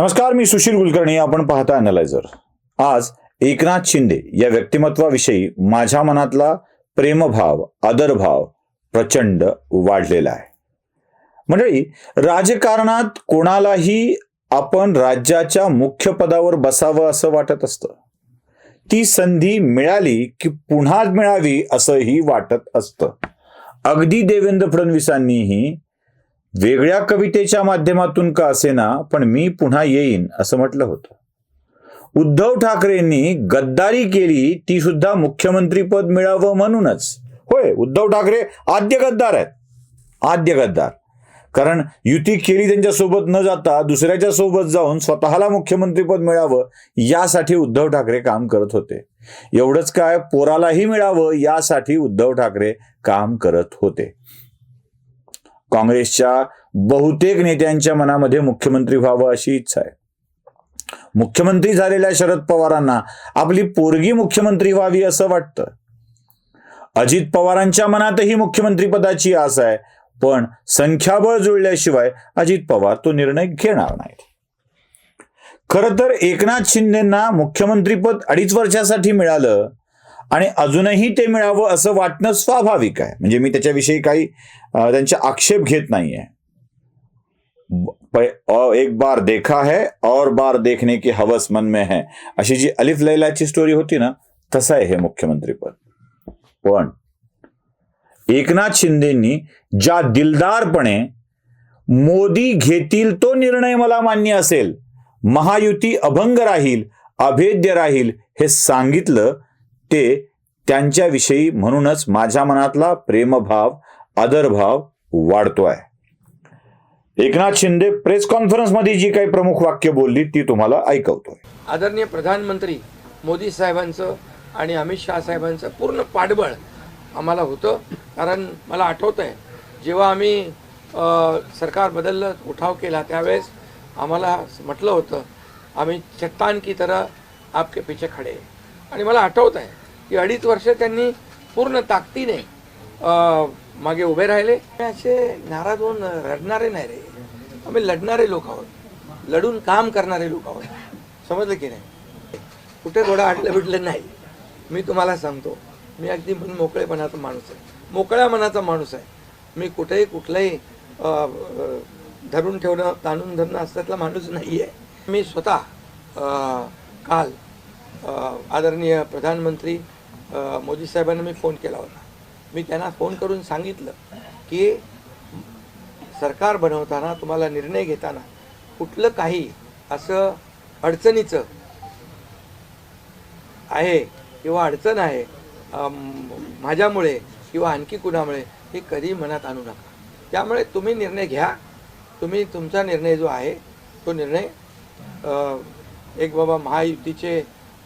नमस्कार मी सुशील कुलकर्णी. आपण पाहता अनालायझर आज एकनाथ शिंदे या व्यक्तिमत्वाविषयी माझ्या मनातला प्रेमभाव आदरभाव प्रचंड वाढलेला आहे. मंडळी राजकारणात कोणालाही आपण राज्याच्या मुख्य पदावर बसावं असं वाटत असतं. ती संधी मिळाली की पुन्हा मिळावी असंही वाटत असतं. अगदी देवेंद्र फडणवीसांनीही वेगळ्या कवितेच्या माध्यमातून का असेना पण मी पुन्हा येईन असं म्हटलं होतं. उद्धव ठाकरेंनी गद्दारी केली ती सुद्धा मुख्यमंत्रीपद मिळावं म्हणूनच. होय उद्धव ठाकरे आद्य गद्दार आहेत. आद्य गद्दार. कारण युती केली त्यांच्यासोबत न जाता दुसऱ्याच्या सोबत जाऊन स्वतःला मुख्यमंत्रीपद मिळावं यासाठी उद्धव ठाकरे काम करत होते. एवढंच काय पोरालाही मिळावं यासाठी उद्धव ठाकरे काम करत होते. काँग्रेसच्या बहुतेक नेत्यांच्या मनामध्ये मुख्यमंत्री व्हावं अशी इच्छा आहे. मुख्यमंत्री झालेल्या शरद पवारांना आपली पोरगी मुख्यमंत्री व्हावी असं वाटतं. अजित पवारांच्या मनातही मुख्यमंत्री पदाची आस आहे पण संख्याबळ जुळल्याशिवाय अजित पवार तो निर्णय घेणार नाहीत. खरं तर एकनाथ शिंदेना मुख्यमंत्रीपद अडीच वर्षासाठी मिळालं आणि अजूनही ते मिळावं असं वाटणं स्वाभाविक आहे. म्हणजे मी त्याच्याविषयी काही अ, त्यांचे आक्षेप घेत नाहीये. आहे एक बार देखा है और बार देखने की हवस मन में है. अशी जी अलिफ लैलाची स्टोरी होती ना तसं आहे हे मुख्यमंत्रीपद पण एकनाथ शिंदेंनी ज्या दिलदारपणे मोदी घेतील तो निर्णय मला मान्य असेल. महायुती अभंग राहील अभेद्य राहील हे सांगितलं ते त्यांच्याविषयी म्हणूनच माझ्या मनातला प्रेमभाव आदरभाव वाढतोय एकनाथ शिंदे प्रेस कॉन्फरन्समध्ये जी काही प्रमुख वाक्य बोलली ती तुम्हाला ऐकवतोय. आदरणीय प्रधानमंत्री मोदी साहेबांचं आणि अमित शहा साहेबांचं पूर्ण पाठबळ आम्हाला होतं. कारण मला आठवतं आहे जेव्हा आम्ही सरकार बदललं उठाव केला त्यावेळेस आम्हाला म्हटलं होतं आम्ही चट्टान की तरह आपके पीछे खडे आणि मला आठवत आहे की अडीच वर्ष त्यांनी पूर्ण ताकदीने मागे उभे राहिले. असे नाराज होऊन रडणारे नाही रे. आम्ही लढणारे लोक आहोत. लढून काम करणारे लोक आहोत. समजलं की नाही? कुठे थोडं आटलं बिटलं नाही. मी तुम्हाला सांगतो मी अगदी मोकळेपणाचा माणूस आहे. मोकळ्या मनाचा माणूस आहे. मी कुठेही कुठलंही धरून ठेवणं ताणून धरणं असल्यातला माणूस नाही आहे मी स्वतः काल आदरणीय प्रधानमंत्री मोदी साहेबांना मी फोन केला होता. मी त्यांना फोन करून सांगितलं की सरकार बनवताना तुम्हाला निर्णय घेताना कुठलं काही असं अडचणीचं आहे किंवा अडचण आहे माझ्यामुळे किंवा आणखी कुणामुळे हे कधी मनात आणू नका. त्यामुळे तुम्ही निर्णय घ्या. तुम्ही तुमचा निर्णय जो आहे तो निर्णय एक बाबा महायुतीचे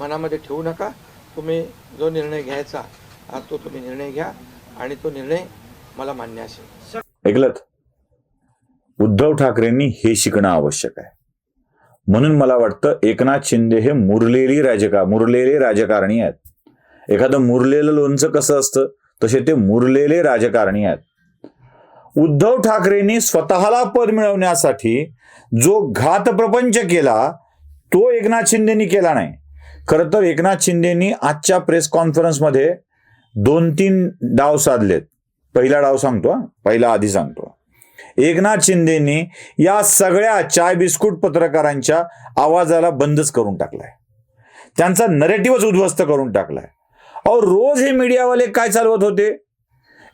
मनामध्ये ठेवू नका. तुम्ही जो निर्णय घ्यायचा तो तुम्ही निर्णय घ्या आणि तो निर्णय मला मान्य असेल. ऐकलत? उद्धव ठाकरेंनी हे शिकणं आवश्यक आहे. म्हणून मला वाटतं एकनाथ शिंदे हे मुरलेली राजका मुरलेले राजकारणी आहेत. एखादं मुरलेलं लोणचं कसं असतं? तसे ते मुरलेले राजकारणी आहेत. उद्धव ठाकरेंनी स्वतःला पद मिळवण्यासाठी जो घात प्रपंच केला तो एकनाथ शिंदेनी केला नाही. खरं तर एकनाथ शिंदेनी आजच्या प्रेस कॉन्फरन्समध्ये दोन तीन डाव साधलेत. पहिला डाव सांगतो पहिला आधी सांगतो एकनाथ शिंदेनी या सगळ्या चाय बिस्कुट पत्रकारांच्या आवाजाला बंदच करून टाकलाय. त्यांचा नरेटिव्हच उद्ध्वस्त करून टाकलाय. अहो रोज हे मीडियावाले काय चालवत होते?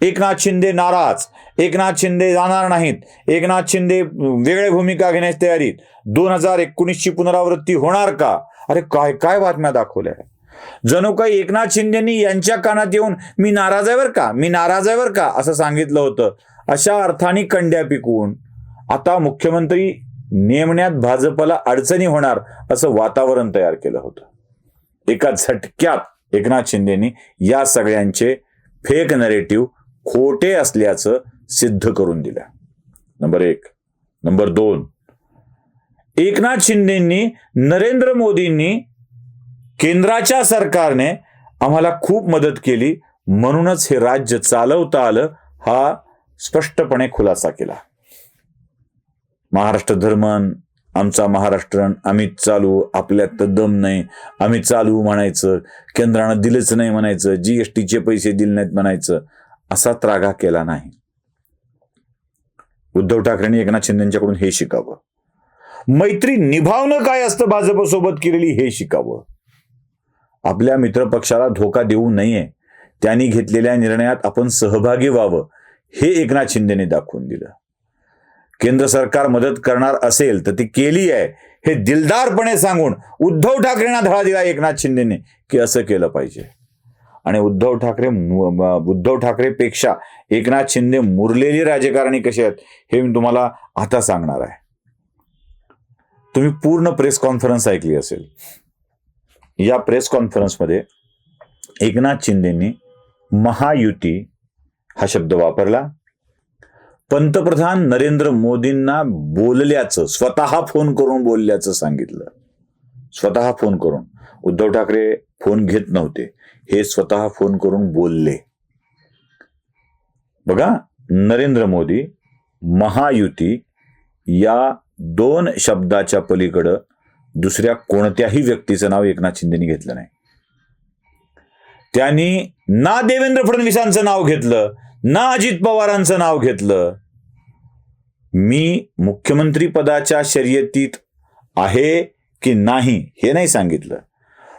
एकनाथ शिंदे नाराज. एकनाथ शिंदे जाणार नाहीत. एकनाथ शिंदे वेगळ्या भूमिका घेण्यास तयारीत. दोन हजार एकोणीसची पुनरावृत्ती होणार का? अरे काय काय बातम्या दाखवल्या? जणू काही एकनाथ शिंदेनी यांच्या कानात येऊन मी नाराज आहे बरं का? मी नाराज आहे बरं का? असं सांगितलं होतं. अशा अर्थाने कंड्या पिकवून. आता मुख्यमंत्री नेमण्यात भाजपला अडचणी होणार असं वातावरण तयार केलं होतं. एका झटक्यात एकनाथ शिंदेनी या सगळ्यांचे फेक नरेटिव्ह खोटे असल्याचं सिद्ध करून दिलं. नंबर एक. नंबर दोन. एकनाथ शिंदेंनी नरेंद्र मोदींनी केंद्राच्या सरकारने आम्हाला खूप मदत केली. म्हणूनच हे राज्य चालवता आलं हा स्पष्टपणे खुलासा केला. महाराष्ट्र धर्मन आमचा महाराष्ट्र आम्ही चालू आपल्यात दम नाही. आम्ही चालू म्हणायचं केंद्रानं दिलंच नाही म्हणायचं जीएसटीचे पैसे दिले नाहीत म्हणायचं असा त्रागा केला नाही. उद्धव ठाकरेंनी एकनाथ शिंदेच्याकडून हे शिकावं. मैत्री निभावणं काय असतं भाजपसोबत केलेली हे शिकावं? आपल्या मित्रपक्षाला धोका देऊ नये. त्यांनी घेतलेल्या निर्णयात आपण सहभागी व्हावं हे एकनाथ शिंदेने दाखवून दिलं. केंद्र सरकार मदत करणार असेल तर ती केली आहे हे दिलदारपणे सांगून उद्धव ठाकरेंना धडा दिला एकनाथ शिंदेने की असं केलं पाहिजे. आणि उद्धव ठाकरे उद्धव ठाकरेपेक्षा एकनाथ शिंदे मुरलेली राजकारणी कसे आहेत हे मी तुम्हाला आता सांगणार आहे. तुम्ही पूर्ण प्रेस कॉन्फरन्स ऐकली असेल. या प्रेस कॉन्फरन्समध्ये एकनाथ शिंदेंनी महायुती हा शब्द वापरला. पंतप्रधान नरेंद्र मोदींना बोलल्याचं स्वतः फोन करून बोलल्याचं सांगितलं. स्वतः फोन करून. उद्धव ठाकरे फोन घेत नव्हते. हे स्वतः फोन करून बोलले. बघा नरेंद्र मोदी महायुती या दोन शब्दाच्या पलीकडं दुसऱ्या कोणत्याही व्यक्तीचं नाव एकनाथ शिंदेनी घेतलं नाही. त्यांनी ना देवेंद्र फडणवीसांचं नाव घेतलं ना अजित पवारांचं नाव घेतलं. मी मुख्यमंत्री पदाच्या शर्यतीत आहे की नाही हे नाही सांगितलं.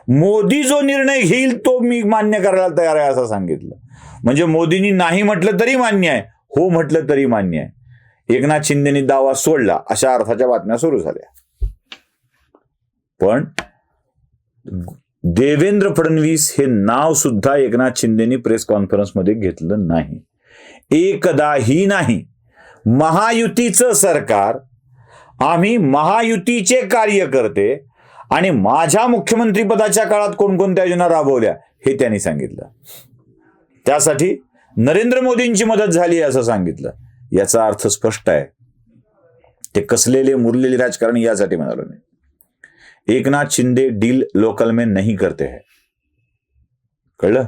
मोदी जो निर्णय घेईल तो मी मान्य करायला तयार आहे असं सांगितलं. म्हणजे मोदींनी नाही म्हटलं तरी मान्य आहे हो म्हटलं तरी मान्य आहे. एकनाथ शिंदेनी दावा सोडला अशा अर्थाच्या बातम्या सुरू झाल्या. पण देवेंद्र फडणवीस हे नाव सुद्धा एकनाथ शिंदेनी प्रेस कॉन्फरन्समध्ये घेतलं नाही. एकदाही नाही. महायुतीचं सरकार आम्ही महायुतीचे कार्यकर्ते आणि माझ्या मुख्यमंत्रीपदाच्या काळात कोणकोणत्या योजना राबवल्या हे त्यांनी सांगितलं. त्यासाठी नरेंद्र मोदींची मदत झाली असं सांगितलं. याचा अर्थ स्पष्ट आहे. ते कसलेले मुरलेले राजकारणी यासाठी म्हणालो मी. एकनाथ शिंदे डील लोकल में नहीं करते है. कळलं?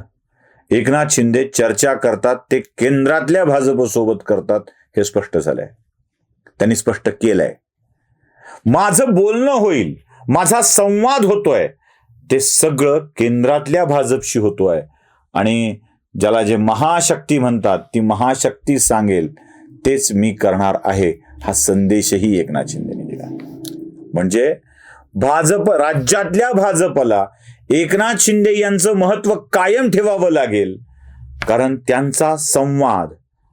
एकनाथ शिंदे चर्चा करतात ते केंद्रातल्या भाजपसोबत करतात हे स्पष्ट झालंय. त्यांनी स्पष्ट केलंय. माझं बोलणं होईल माझा संवाद होतोय ते सगळं केंद्रातल्या भाजपशी होतोय. आणि ज्याला जे महाशक्ती म्हणतात ती महाशक्ती सांगेल तेच मी करणार आहे हा संदेशही एकनाथ शिंदेने दिला. म्हणजे भाजप राज्यातल्या भाजपला एकनाथ शिंदे यांचं महत्त्व कायम ठेवावं लागेल. कारण त्यांचा संवाद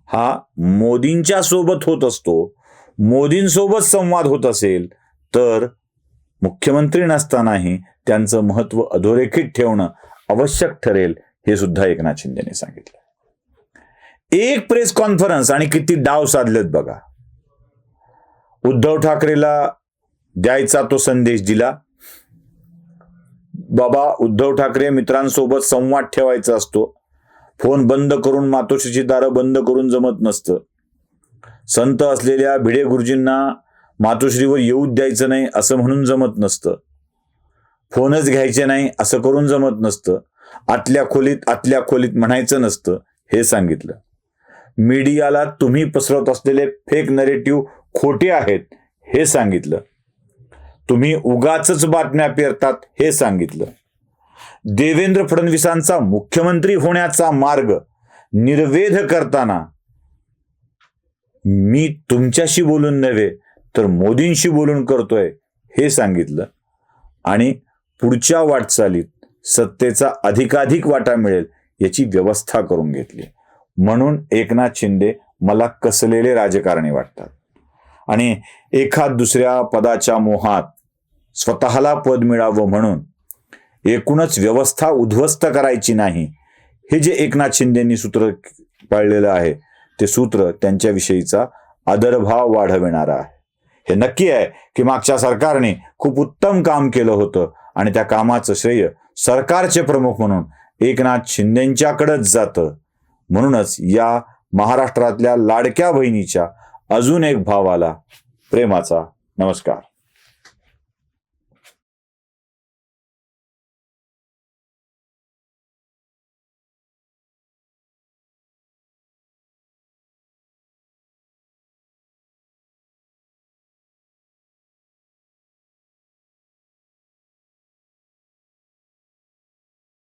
हा मोदींच्या सोबत होत असतो. मोदींसोबत संवाद होत असेल तर मुख्यमंत्री नसतानाही त्यांचं महत्त्व अधोरेखित ठेवणं आवश्यक ठरेल हे सुद्धा एकनाथ शिंदेने सांगितलं. एक प्रेस कॉन्फरन्स आणि किती डाव साधलेत बघा. उद्धव ठाकरेला द्यायचा तो संदेश दिला. बाबा उद्धव ठाकरे मित्रांसोबत संवाद ठेवायचा असतो. फोन बंद करून मातोश्रीची दारं बंद करून जमत नसतं. संत असलेल्या भिडे गुरुजींना मातोश्रीवर येऊ द्यायचं नाही असं म्हणून जमत नसतं. फोनच घ्यायचे नाही असं करून जमत नसतं. आतल्या खोलीत आतल्या खोलीत म्हणायचं नसतं हे सांगितलं. मीडियाला तुम्ही पसरवत असलेले फेक नरेटिव्ह खोटे आहेत हे सांगितलं. तुम्ही उगाच बातम्या पेरतात हे सांगितलं. देवेंद्र फडणवीसांचा मुख्यमंत्री होण्याचा मार्ग निर्वेध करताना मी तुमच्याशी बोलून नव्हे तर मोदींशी बोलून करतोय हे सांगितलं. आणि पुढच्या वाटचालीत सत्तेचा अधिकाधिक वाटा मिळेल याची व्यवस्था करून घेतली. म्हणून एकनाथ शिंदे मला कसलेले राजकारणी वाटतात? आणि एखाद दुसऱ्या पदाच्या मोहात स्वतःला पद मिळावं म्हणून एकूणच व्यवस्था उद्ध्वस्त करायची नाही हे जे एकनाथ शिंदेनी सूत्र पाळलेलं आहे ते सूत्र त्यांच्याविषयीचा आदरभाव वाढविणारा आहे. हे नक्की आहे की मागच्या सरकारने खूप उत्तम काम केलं होतं आणि त्या कामाचं श्रेय सरकारचे प्रमुख म्हणून एकनाथ शिंदेंच्याकडेच जातं. म्हणूनच या महाराष्ट्रातल्या लाडक्या बहिणीच्या अजून एक भावाला प्रेमाचा नमस्कार.